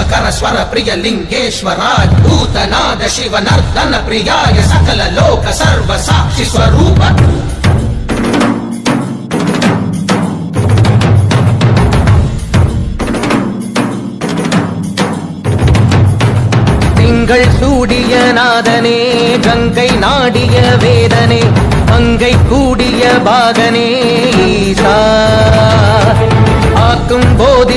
ಶಿವಕರ ಸ್ವರ ಪ್ರಿಯ ಲಿಂಗೇಶ್ವರಾಜ್ ಭೂತನಾದ ಶಿವ ನರ್ತನ ಪ್ರಿಯಾಯ ಸಕಲ ಲೋಕ ಸರ್ವ ಸಾಕ್ಷಿ ಸ್ವರೂಪ திங்கள் சூடிய நாதனே கங்கை நாடிய வேதனே அங்கை கூடிய பாகனே ஈசா ஆக்கும்